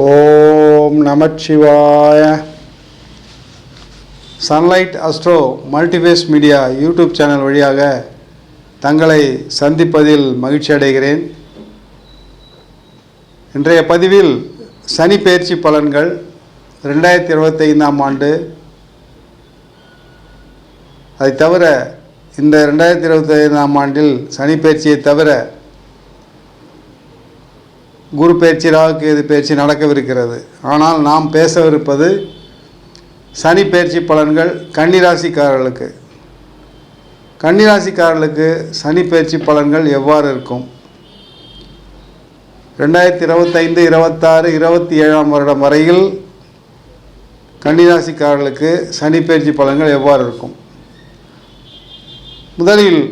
ஓம் நமச்சிவாய. Sunlight astro multiverse media YouTube channel வழியாக தங்களை சந்திப்பதில் மகிழ்ச்சி அடைகிறேன். இன்றைய பதிவில் சனி பயிற்சி பலன்கள் ரெண்டாயிரத்தி இருபத்தைந்தாம் ஆண்டு. அதை தவிர இந்த ரெண்டாயிரத்தி இருபத்தைந்தாம் ஆண்டில் சனி பயிற்சியை தவிர குரு பயிற்சி ராகு பயிற்சி நடக்கவிருக்கிறது. ஆனால் நாம் பேசவிருப்பது சனி பயிற்சி பலன்கள் கன்னிராசிக்காரர்களுக்கு. கன்னிராசிக்காரர்களுக்கு சனி பயிற்சி பலன்கள் எவ்வாறு இருக்கும்? ரெண்டாயிரத்தி இருபத்தைந்து இருபத்தாறு இருபத்தி ஏழாம் வருடம் வரையில் கன்னிராசிக்காரர்களுக்கு சனி பயிற்சி பலன்கள் எவ்வாறு இருக்கும்? முதலில்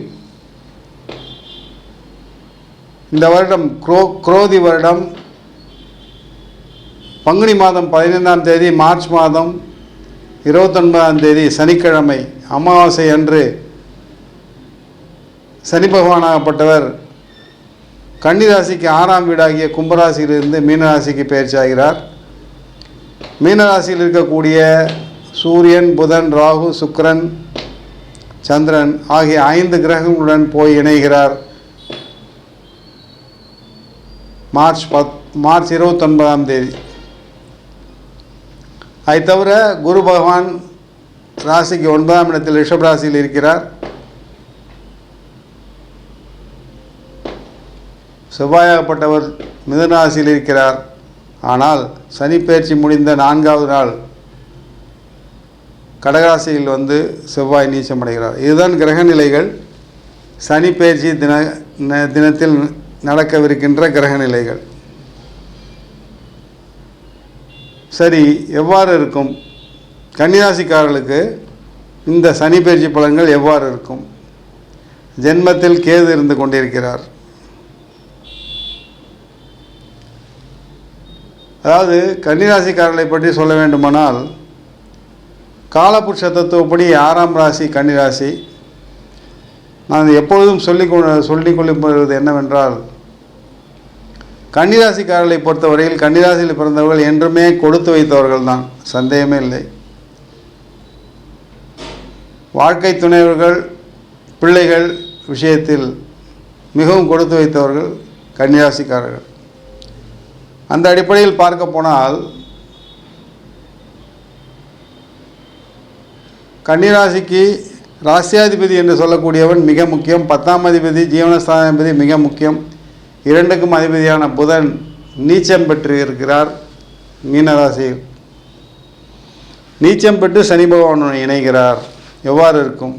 இந்த வருடம் குரோ குரோதி வருடம். பங்குனி மாதம் பதினைந்தாம் தேதி மார்ச் மாதம் இருபத்தொன்பதாம் தேதி சனிக்கிழமை அமாவாசை அன்று சனி பகவானாகப்பட்டவர் கன்னிராசிக்கு ஆறாம் வீடாகிய கும்பராசியிலிருந்து மீனராசிக்கு பயிற்சி ஆகிறார் மீனராசியில் இருக்கக்கூடிய சூரியன் புதன் ராகு சுக்கரன் சந்திரன் ஆகிய ஐந்து கிரகங்களுடன் போய் இணைகிறார். மார்ச் பத் மார்ச் இருபத்தொன்பதாம் தேதி. அதை தவிர குரு பகவான் ராசிக்கு ஒன்பதாம் இடத்தில் ரிஷப் ராசியில் இருக்கிறார். செவ்வாயாகப்பட்டவர் மிதுன ராசியில் இருக்கிறார். ஆனால் சனி பயிற்சி முடிந்த நான்காவது நாள் கடகராசியில் வந்து செவ்வாய் நீச்சமடைகிறார். இதுதான் கிரக நிலைகள் சனி பயிற்சி தின தினத்தில் நடக்கவிருக்கின்ற கிரக நிலைகள் சரி எவ்வாறு இருக்கும்? கன்னிராசிக்காரர்களுக்கு இந்த சனி பயிற்சி பலன்கள் எவ்வாறு இருக்கும்? ஜென்மத்தில் கேது இருந்து கொண்டிருக்கிறார். அதாவது கன்னிராசிக்காரர்களை பற்றி சொல்ல வேண்டுமானால் காலபுருஷ தத்துவப்படி ஆறாம் ராசி கன்னிராசி நான் எப்பொழுதும் சொல்லிக் கொ- சொல்லிக் கொள்ளும்போது என்னவென்றால் கன்னிராசிக்காரர்களை பொறுத்தவரையில் கன்னிராசியில் பிறந்தவர்கள் என்றுமே கொடுத்து வைத்தவர்கள் தான் சந்தேகமே இல்லை. வாழ்க்கை துணைவர்கள் பிள்ளைகள் விஷயத்தில் மிகவும் கொடுத்து வைத்தவர்கள் கன்னிராசிக்காரர்கள். அந்த அடிப்படையில் பார்க்க போனால் கன்னிராசிக்கு ராசியாதிபதி என்று சொல்லக்கூடியவன் மிக முக்கியம். பத்தாம் அதிபதி ஜீவனஸ்தானாதிபதி மிக முக்கியம். இரண்டுக்கும் அதிபதியான புதன் நீச்சம் பெற்று இருக்கிறார். மீனராசியில் நீச்சம் பெற்று சனி பகவானுடன் இணைகிறார். எவ்வாறு இருக்கும்?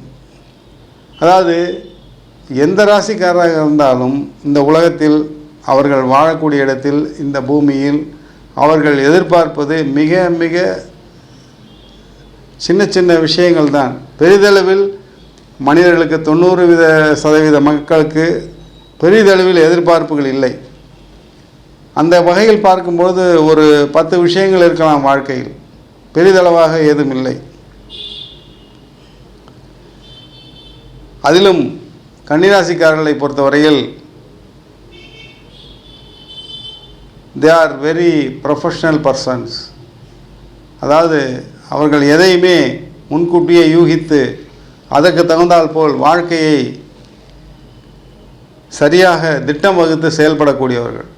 அதாவது எந்த ராசிக்காரராக இருந்தாலும் இந்த உலகத்தில் அவர்கள் வாழக்கூடிய இடத்தில் இந்த பூமியில் அவர்கள் எதிர்பார்ப்பது மிக மிக சின்ன சின்ன விஷயங்கள் தான் பெரிதளவில் மனிதர்களுக்கு தொண்ணூறு வித சதவீத மக்களுக்கு பெரிதளவில் எதிர்பார்ப்புகள் இல்லை. அந்த வகையில் பார்க்கும்பொழுது ஒரு பத்து விஷயங்கள் இருக்கலாம் வாழ்க்கையில். பெரிதளவாக ஏதும் இல்லை. அதிலும் கன்னிராசிக்காரர்களை பொறுத்தவரையில் they are very professional persons அதாவது அவர்கள் எதையுமே முன்கூட்டியே யூகித்து அதற்கு தகுந்தால் போல் வாழ்க்கையை சரியாக திட்டம் வகுத்து செயல்படக்கூடியவர்கள்.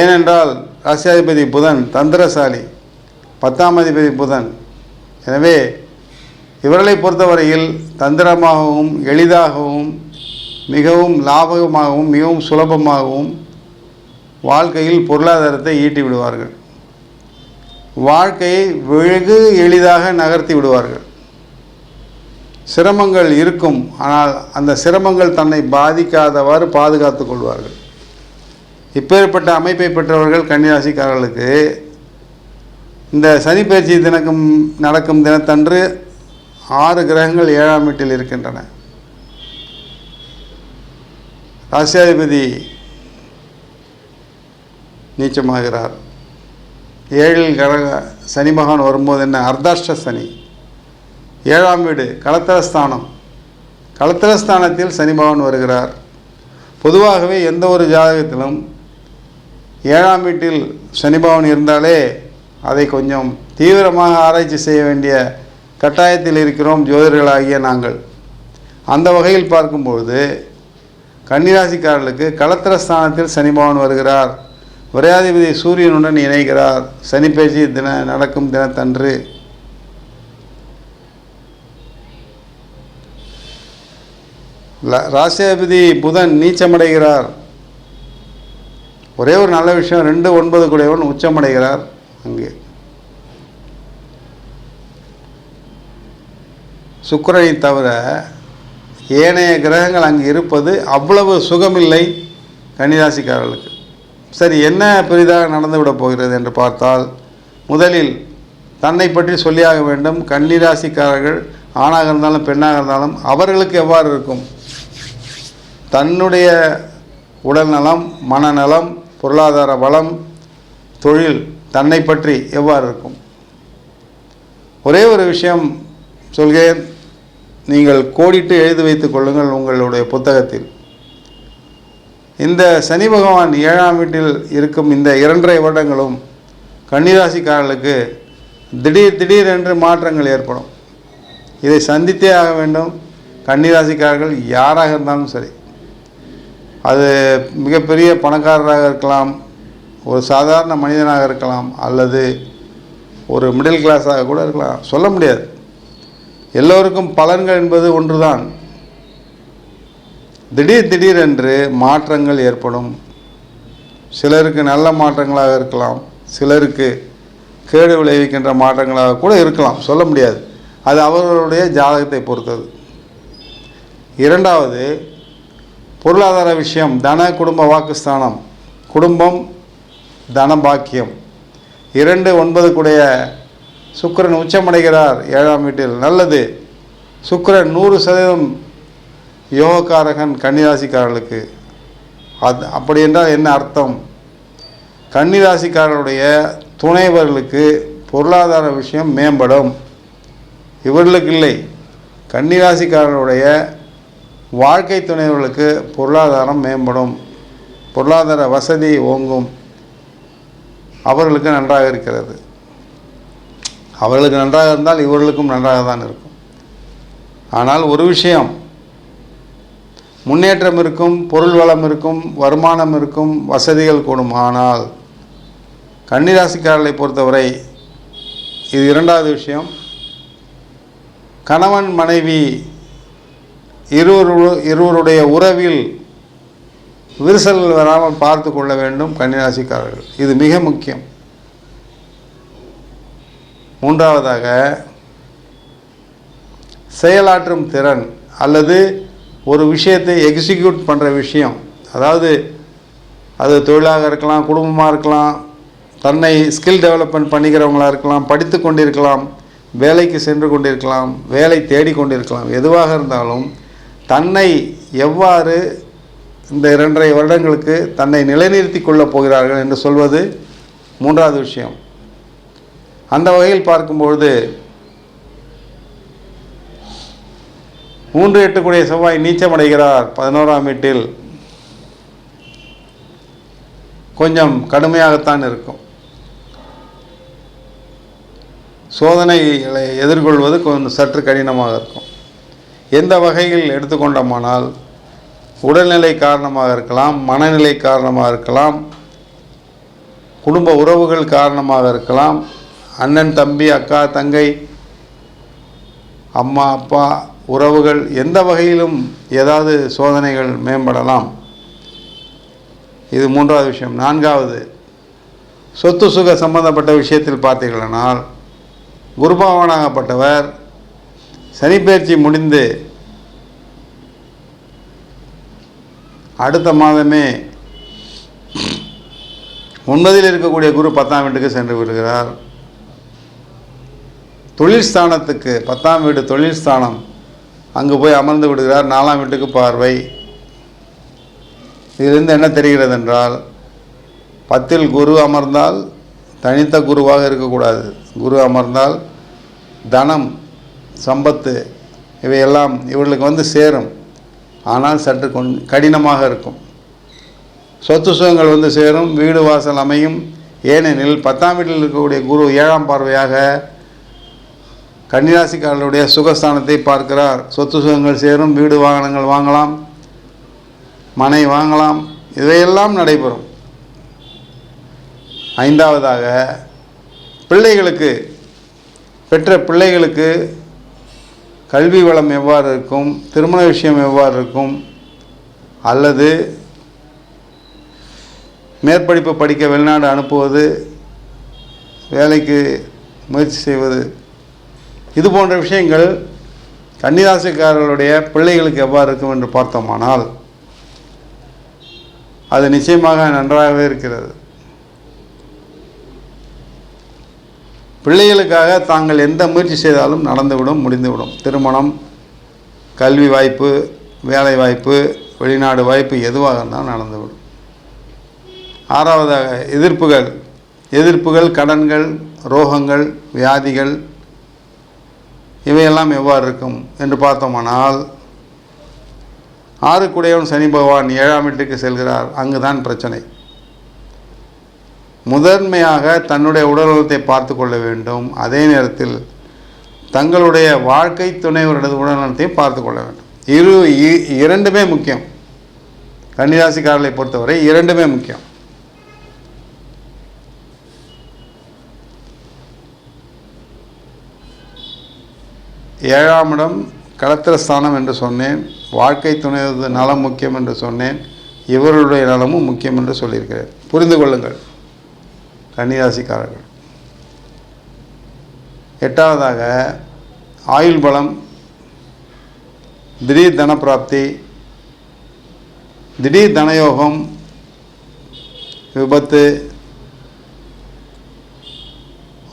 ஏனென்றால் ராசியாதிபதி புதன் தந்திரசாலி பத்தாம் அதிபதி புதன். எனவே இவர்களை பொறுத்தவரையில் தந்திரமாகவும் எளிதாகவும் மிகவும் லாபகமாகவும் மிகவும் சுலபமாகவும் வாழ்க்கையில் பொருளாதாரத்தை ஈட்டி விடுவார்கள். வாழ்க்கையை வெகு எளிதாக நகர்த்தி விடுவார்கள். சிரமங்கள் இருக்கும் ஆனால் அந்த சிரமங்கள் தன்னை பாதிக்காதவாறு பாதுகாத்து கொள்வார்கள். இப்பேற்பட்ட அமைப்பை பெற்றவர்கள் கன்னிராசிக்காரர்களுக்கு இந்த சனி பயிற்சி தினக்கும் நடக்கும் தினத்தன்று ஆறு கிரகங்கள் ஏழாம் வீட்டில் இருக்கின்றன. ராசியாதிபதி நீச்சமாகிறார். ஏழில் கிரக சனி மகான் வரும்போது என்ன? அர்த்தாஷ்ட சனி. ஏழாம் வீடு களத்திரஸ்தானம் களத்திரஸ்தானத்தில் சனி மகான் வருகிறார். பொதுவாகவே எந்த ஒரு ஜாதகத்திலும் ஏழாம் வீட்டில் சனி பகவான் இருந்தாலே அதை கொஞ்சம் தீவிரமாக ஆராய்ச்சி செய்ய வேண்டிய கட்டாயத்தில் இருக்கிறோம் ஜோதிடர்களாகிய நாங்கள். அந்த வகையில் பார்க்கும்பொழுது கன்னிராசிக்காரர்களுக்கு களத்திரஸ்தானத்தில் சனி பகவான் வருகிறார். விரையாதிபதி சூரியனுடன் இணைகிறார். சனி தின நடக்கும் தினத்தன்று. ராசியாதிபதி புதன் நீச்சமடைகிறார். ஒரே ஒரு நல்ல விஷயம் ரெண்டு ஒன்பது கூடியவன் உச்சமடைகிறார். அங்கே. சுக்கரனை தவிர ஏனைய கிரகங்கள் அங்கு இருப்பது அவ்வளவு சுகமில்லை கன்னிராசிக்காரர்களுக்கு. சரி என்ன பெரிதாக நடந்துவிடப் போகிறது என்று பார்த்தால் முதலில் தன்னை பற்றி சொல்லியாக வேண்டும். கன்னிராசிக்காரர்கள் ஆணாக இருந்தாலும் பெண்ணாக இருந்தாலும் அவர்களுக்கு எவ்வாறு இருக்கும்? தன்னுடைய உடல்நலம் மனநலம் பொருளாதார வளம் தொழில் தன்னை பற்றி எவ்வாறு இருக்கும்? ஒரே ஒரு விஷயம் சொல்கிறேன். நீங்கள் கோடிட்டு எழுதி வைத்துக் கொள்ளுங்கள் உங்களுடைய புத்தகத்தில். இந்த சனி பகவான் ஏழாம் வீட்டில் இருக்கும் இந்த இரண்டரை வருடங்களும் கன்னிராசிக்காரர்களுக்கு திடீர் திடீர் என்று மாற்றங்கள் ஏற்படும். இதை சந்தித்தே ஆக வேண்டும். கன்னிராசிக்காரர்கள் யாராக இருந்தாலும் சரி. அது மிகப்பெரிய பணக்காரராக இருக்கலாம். ஒரு சாதாரண மனிதனாக இருக்கலாம். அல்லது ஒரு மிடில் கிளாஸாக கூட இருக்கலாம். சொல்ல முடியாது. எல்லோருக்கும் பலன்கள் என்பது ஒன்றுதான். திடீர் திடீரென்று மாற்றங்கள் ஏற்படும். சிலருக்கு நல்ல மாற்றங்களாக இருக்கலாம் சிலருக்கு கேடு விளைவிக்கின்ற மாற்றங்களாக கூட இருக்கலாம் சொல்ல முடியாது. அது அவர்களுடைய ஜாதகத்தை பொறுத்தது. இரண்டாவது பொருளாதார விஷயம் தன குடும்ப வாக்குஸ்தானம் குடும்பம் தன பாக்கியம். இரண்டு ஒன்பதுக்குடைய சுக்கிரன் உச்சமடைகிறார் ஏழாம் வீட்டில். நல்லது. சுக்கரன் நூறு சதவீதம் யோகக்காரகன் கன்னிராசிக்காரர்களுக்கு. அது அப்படி என்றால் என்ன அர்த்தம்? கன்னிராசிக்காரருடைய துணைவர்களுக்கு பொருளாதார விஷயம் மேம்படும். இவர்களுக்கு இல்லை. கன்னிராசிக்காரருடைய வாழ்க்கை துணைவர்களுக்கு பொருளாதாரம் மேம்படும். பொருளாதார வசதி ஓங்கும். அவர்களுக்கு நன்றாக இருக்கிறது. அவர்களுக்கு நன்றாக இருந்தால் இவர்களுக்கும் நன்றாக தான் இருக்கும். ஆனால் ஒரு விஷயம் முன்னேற்றம் இருக்கும் பொருள் வளம் இருக்கும் வருமானம் இருக்கும் வசதிகள் கூடும். ஆனால் கன்னிராசிக்காரர்களை பொறுத்தவரை இது இரண்டாவது விஷயம். கணவன் மனைவி இருவரு இருவருடைய உறவில் விரிசல்கள் வராமல் பார்த்து கொள்ள வேண்டும் கன்னிராசிக்காரர்கள். இது மிக முக்கியம். மூன்றாவதாக செயலாற்றும் திறன் அல்லது ஒரு விஷயத்தை எக்ஸிக்யூட் பண்ணுற விஷயம். அதாவது அது தொழிலாக இருக்கலாம் குடும்பமாக இருக்கலாம் தன்னை ஸ்கில் டெவலப்மெண்ட் பண்ணிக்கிறவங்களா இருக்கலாம் படித்து கொண்டிருக்கலாம் வேலைக்கு சென்று கொண்டிருக்கலாம் வேலை தேடி கொண்டிருக்கலாம் எதுவாக இருந்தாலும் தன்னை எவ்வாறு இந்த இரண்டரை வருடங்களுக்கு தன்னை நிலைநிறுத்தி கொள்ளப் போகிறார்கள் என்று சொல்வது மூன்றாவது விஷயம். அந்த வகையில் பார்க்கும்பொழுது மூன்று எட்டுக்குடைய செவ்வாய் நீச்சமடைகிறார். பதினோராம் வீட்டில் கொஞ்சம் கடுமையாகத்தான் இருக்கும். சோதனைகளை எதிர்கொள்வது கொஞ்சம் சற்று கடினமாக இருக்கும். எந்த வகையில் எடுத்துக்கொண்டோமானால் உடல்நிலை காரணமாக இருக்கலாம் மனநிலை காரணமாக இருக்கலாம் குடும்ப உறவுகள் காரணமாக இருக்கலாம் அண்ணன் தம்பி அக்கா தங்கை அம்மா அப்பா உறவுகள் எந்த வகையிலும் ஏதாவது சோதனைகள் மேம்படலாம். இது மூன்றாவது விஷயம். நான்காவது சொத்து சுக சம்பந்தப்பட்ட விஷயத்தில் பார்த்தீர்களானால் குருபாவனாகப்பட்டவர் சனிப்பெயர்ச்சி முடிந்து அடுத்த மாதமே ஒன்பதில் இருக்கக்கூடிய குரு பத்தாம் வீட்டுக்கு சென்று விடுகிறார். தொழில் ஸ்தானத்துக்கு பத்தாம் வீடு தொழில் ஸ்தானம் அங்கு போய் அமர்ந்து விடுகிறார் நாலாம் வீட்டுக்கு பார்வை. இதிலிருந்து என்ன தெரிகிறது என்றால் பத்தில் குரு அமர்ந்தால் தனித்த குருவாக இருக்கக்கூடாது. குரு அமர்ந்தால் தனம் சம்பத்து இவையெல்லாம் இவர்களுக்கு வந்து சேரும். ஆனால் சற்று கொண் கடினமாக இருக்கும். சொத்து சுகங்கள் வந்து சேரும் வீடு வாசல் அமையும். ஏனெனில் பத்தாம் வீட்டில் இருக்கக்கூடிய குரு ஏழாம் பார்வையாக கன்னிராசிக்காரர்களுடைய சுகஸ்தானத்தை பார்க்கிறார். சொத்து சுகங்கள் சேரும் வீடு வாகனங்கள் வாங்கலாம் மனை வாங்கலாம் இதையெல்லாம் நடைபெறும். ஐந்தாவதாக பிள்ளைகளுக்கு பெற்ற பிள்ளைகளுக்கு கல்வி வளம் எவ்வாறு இருக்கும் திருமண விஷயம் எவ்வாறு இருக்கும் அல்லது மேற்படிப்பு படிக்க வெளிநாடு அனுப்புவது வேலைக்கு முயற்சி செய்வது இது போன்ற விஷயங்கள் கன்னிராசிக்காரர்களுடைய பிள்ளைகளுக்கு எவ்வாறு இருக்கும் என்று பார்த்தோமானால் அது நிச்சயமாக நன்றாகவே இருக்கிறது. பிள்ளைகளுக்காக தாங்கள் எந்த முயற்சி செய்தாலும் நடந்துவிடும் முடிந்துவிடும். திருமணம் கல்வி வாய்ப்பு வேலை வாய்ப்பு வெளிநாடு வாய்ப்பு எதுவாக இருந்தாலும் நடந்துவிடும். ஆறாவதாக எதிர்ப்புகள். எதிர்ப்புகள் கடன்கள் ரோகங்கள் வியாதிகள் இவையெல்லாம் எவ்வாறு இருக்கும் என்று பார்த்தோமானால் ஆறுக்குடையவன் சனி பகவான் ஏழாம் வீட்டுக்கு செல்கிறார் அங்குதான் பிரச்சனை. முதன்மையாக தன்னுடைய உடல்நலத்தை பார்த்து கொள்ள வேண்டும். அதே நேரத்தில் தங்களுடைய வாழ்க்கை துணைவரது உடல்நலத்தையும் பார்த்து கொள்ள வேண்டும். இரு இ- இரண்டுமே முக்கியம். கன்னிராசிக்காரர்களை பொறுத்தவரை இரண்டுமே முக்கியம். ஏழாம் இடம் களத்திர ஸ்தானம் என்று சொன்னேன். வாழ்க்கை துணைவது நலம் முக்கியம் என்று சொன்னேன். இவர்களுடைய நலமும் முக்கியம் என்று சொல்லியிருக்கிறேன். புரிந்து கொள்ளுங்கள் கன்னிராசிக்காரர்கள். எட்டாவதாக ஆயுள் பலம் திடீர் தனப்பிராப்தி திடீர் தனயோகம் விபத்து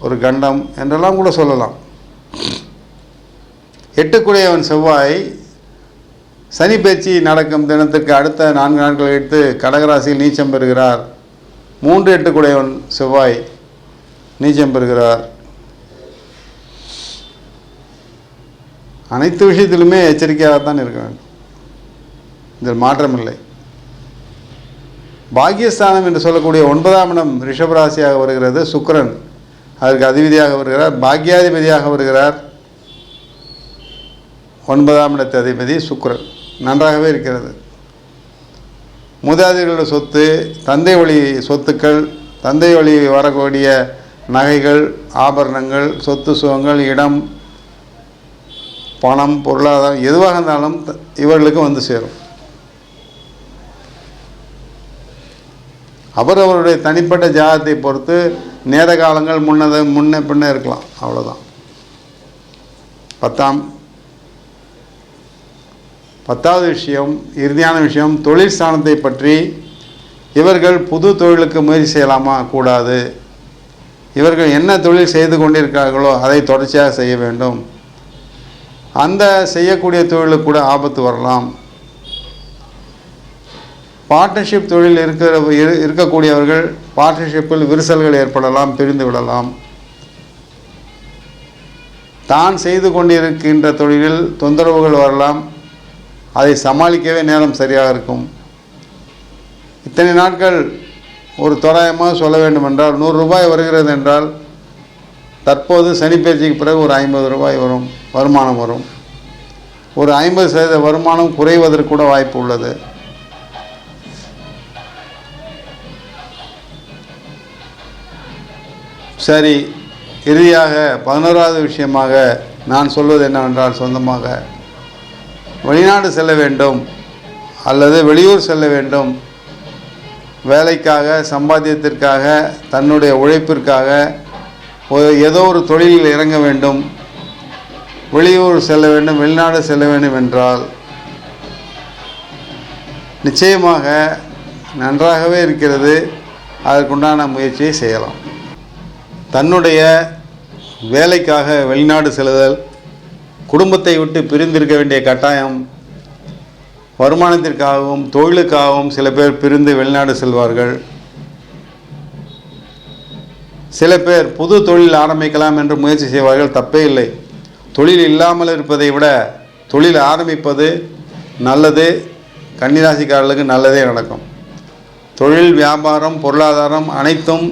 ஒரு கண்டம் என்றெல்லாம் கூட சொல்லலாம். எட்டுக்குடையவன் செவ்வாய். சனி பேச்சு நடக்கும் தினத்துக்கு அடுத்த நான்கு நாட்கள் எடுத்து கடகராசியில் நீச்சம் பெறுகிறார். மூன்று எட்டுக்குடையவன் செவ்வாய் நீச்சம் பெறுகிறார். அனைத்து விஷயத்திலுமே எச்சரிக்கையாகத்தான் இருக்க வேண்டும். இதில் மாற்றமில்லை. பாக்கியஸ்தானம் என்று சொல்லக்கூடிய ஒன்பதாம் இடம் ரிஷபராசியாக வருகிறது. சுக்கரன். அதற்கு அதிபதியாக வருகிறார். பாக்கியாதிபதியாக வருகிறார். ஒன்பதாம் இடத்து அதிபதி சுக்கரன் நன்றாகவே இருக்கிறது. மூதாதையர்களோட சொத்து தந்தை வழி சொத்துக்கள் தந்தை வழி வரக்கூடிய நகைகள் ஆபரணங்கள் சொத்து சுகங்கள் இடம் பணம் பொருளாதாரம் எதுவாக இருந்தாலும் இவர்களுக்கு வந்து சேரும். அவரவருடைய தனிப்பட்ட ஜாதத்தை பொறுத்து நேர காலங்கள் முன்னதை முன்ன பின்ன இருக்கலாம். அவ்வளோதான் பத்தாம் பத்தாவது விஷயம் இறுதியான விஷயம் தொழில் ஸ்தானத்தை பற்றி இவர்கள் புது தொழிலுக்கு முயற்சி செய்யலாமா? கூடாது. இவர்கள் என்ன தொழில் செய்து கொண்டிருக்கிறார்களோ அதை தொடர்ச்சியாக செய்ய வேண்டும். அந்த செய்யக்கூடிய தொழிலுக்கு கூட ஆபத்து வரலாம். பார்ட்னர்ஷிப் தொழில் இருக்கிற இரு- இருக்கக்கூடியவர்கள் பார்ட்னர்ஷிப்பில் விரிசல்கள் ஏற்படலாம் பிரிந்து விடலாம். தான் செய்து கொண்டிருக்கின்ற தொழிலில் தொந்தரவுகள் வரலாம். அதை சமாளிக்கவே நேரம் சரியாக இருக்கும். இத்தனை நாட்கள் ஒரு தோராயமாக சொல்ல வேண்டும் என்றால் நூறு ரூபாய் வருகிறது என்றால் தற்போது சனிப்பயிற்சிக்கு பிறகு ஒரு ஐம்பது ரூபாய் வரும் வருமானம் வரும். ஒரு ஐம்பது சதவீத வருமானம் குறைவதற்கு கூட வாய்ப்பு உள்ளது. சரி இறுதியாக பதினோராவது விஷயமாக நான் சொல்வது என்னவென்றால் சொந்தமாக வெளிநாடு செல்ல வேண்டும் அல்லது வெளியூர் செல்ல வேண்டும். வேலைக்காக சம்பாத்தியத்திற்காக தன்னுடைய உழைப்பிற்காக ஏதோ ஒரு தொழிலில் இறங்க வேண்டும். வெளியூர் செல்ல வேண்டும் வெளிநாடு செல்ல வேண்டும் என்றால் நிச்சயமாக நன்றாகவே இருக்கிறது. அதற்குண்டான முயற்சியை செய்யலாம். தன்னுடைய வேலைக்காக வெளிநாடு செல்லுதல் குடும்பத்தை விட்டு பிரிந்திருக்க வேண்டிய கட்டாயம் வருமானத்திற்காகவும் தொழிலுக்காகவும் சில பேர் பிரிந்து வெளிநாடு செல்வார்கள். சில பேர் புது தொழில் ஆரம்பிக்கலாம் என்று முயற்சி செய்வார்கள் தப்பே இல்லை. தொழில் இல்லாமல் இருப்பதை விட தொழில் ஆரம்பிப்பது நல்லது கன்னிராசிக்காரர்களுக்கு நல்லதே நடக்கும். தொழில் வியாபாரம் பொருளாதாரம் அனைத்தும்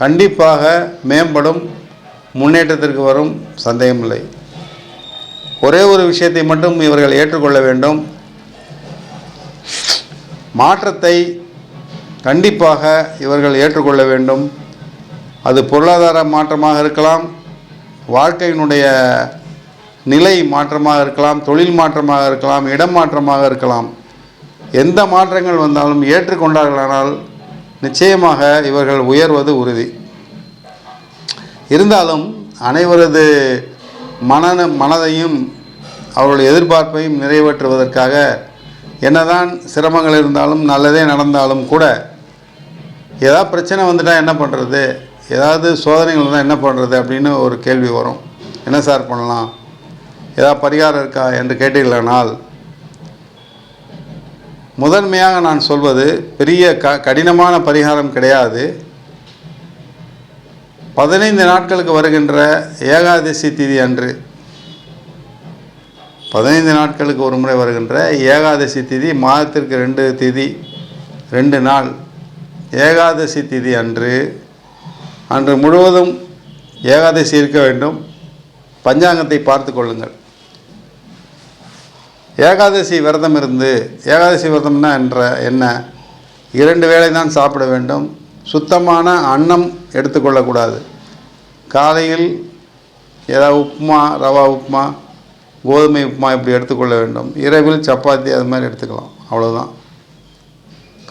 கண்டிப்பாக மேம்படும் முன்னேற்றத்திற்கு வரும் சந்தேகமில்லை. ஒரே ஒரு விஷயத்தை மட்டும் இவர்கள் ஏற்றுக்கொள்ள வேண்டும். மாற்றத்தை கண்டிப்பாக இவர்கள் ஏற்றுக்கொள்ள வேண்டும். அது பொருளாதார மாற்றமாக இருக்கலாம் வாழ்க்கையினுடைய நிலை மாற்றமாக இருக்கலாம் தொழில் மாற்றமாக இருக்கலாம் இடம் மாற்றமாக இருக்கலாம். எந்த மாற்றங்கள் வந்தாலும் ஏற்றுக்கொண்டார்களானால் நிச்சயமாக இவர்கள் உயர்வது உறுதி. இருந்தாலும் அனைவரது மன மனதையும் அவருடைய எதிர்பார்ப்பையும் நிறைவேற்றுவதற்காக என்னதான் சிரமங்கள் இருந்தாலும் நல்லதே நடந்தாலும் கூட ஏதாவது பிரச்சனை வந்துட்டால் என்ன பண்ணுறது ஏதாவது சோதனைகள் இருந்தால் என்ன பண்ணுறது அப்படின்னு ஒரு கேள்வி வரும். என்ன சார் பண்ணலாம்? ஏதாவது பரிகாரம் இருக்கா என்று கேட்டீர்களானால் முதன்மையாக நான் சொல்வது பெரிய க கடினமான பரிகாரம் கிடையாது. பதினைந்து நாட்களுக்கு வருகின்ற ஏகாதசி திதி அன்று பதினைந்து நாட்களுக்கு ஒரு முறை வருகின்ற ஏகாதசி திதி மாதத்திற்கு ரெண்டு திதி ரெண்டு நாள் ஏகாதசி திதி அன்று. அன்று முழுவதும் ஏகாதசி இருக்க வேண்டும். பஞ்சாங்கத்தை பார்த்து கொள்ளுங்கள். ஏகாதசி விரதம் இருந்து ஏகாதசி விரதம்னா என்ற என்ன? இரண்டு வேளை தான் சாப்பிட வேண்டும். சுத்தமான அன்னம் எடுத்துக்கொள்ளக்கூடாது. காலையில் ஏதாவது உப்புமா ரவா உப்புமா கோதுமை உப்புமா இப்படி எடுத்துக்கொள்ள வேண்டும். இரவில் சப்பாத்தி அது மாதிரி எடுத்துக்கலாம். அவ்வளோதான்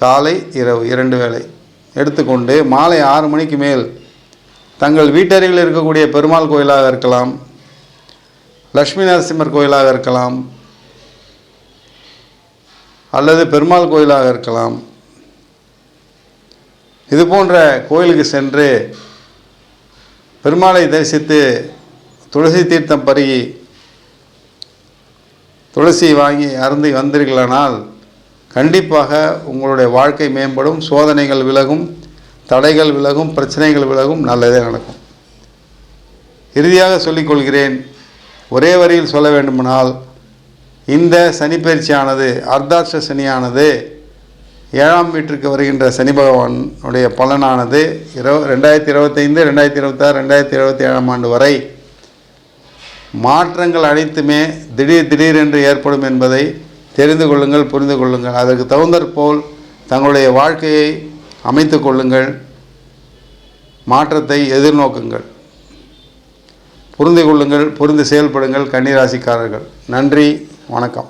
காலை இரவு இரண்டு வேளை எடுத்துக்கொண்டு மாலை ஆறு மணிக்கு மேல் தங்கள் வீட்டருகில் இருக்கக்கூடிய பெருமாள் கோயிலாக இருக்கலாம் லக்ஷ்மி நரசிம்மர் கோயிலாக இருக்கலாம் அல்லது பெருமாள் கோயிலாக இருக்கலாம். இது போன்ற கோயிலுக்கு சென்று பெருமாளை தரிசித்து துளசி தீர்த்தம் பருகி துளசி வாங்கி அருந்தி வந்தீர்களானால் கண்டிப்பாக உங்களுடைய வாழ்க்கை மேம்படும் சோதனைகள் விலகும் தடைகள் விலகும் பிரச்சனைகள் விலகும் நல்லதே நடக்கும். இறுதியாக சொல்லிக்கொள்கிறேன் ஒரே வரியில் சொல்ல வேண்டுமானால் இந்த சனிப்பயிற்சியானது அர்த்தாட்ச சனியானது ஏழாம் வீட்டிற்கு வருகின்ற சனி பகவானுடைய பலனானது இரவு ரெண்டாயிரத்தி இருபத்தைந்து ரெண்டாயிரத்தி இருபத்தாறு ரெண்டாயிரத்தி இருபத்தி ஏழாம் ஆண்டு வரை மாற்றங்கள் அனைத்துமே திடீர் திடீரென்று ஏற்படும் என்பதை தெரிந்து கொள்ளுங்கள் புரிந்து கொள்ளுங்கள். அதற்கு தகுந்தற்போல் தங்களுடைய வாழ்க்கையை அமைத்து கொள்ளுங்கள். மாற்றத்தை எதிர்நோக்குங்கள். புரிந்து கொள்ளுங்கள் புரிந்து செயல்படுங்கள் கன்னிராசிக்காரர்கள். நன்றி வணக்கம்.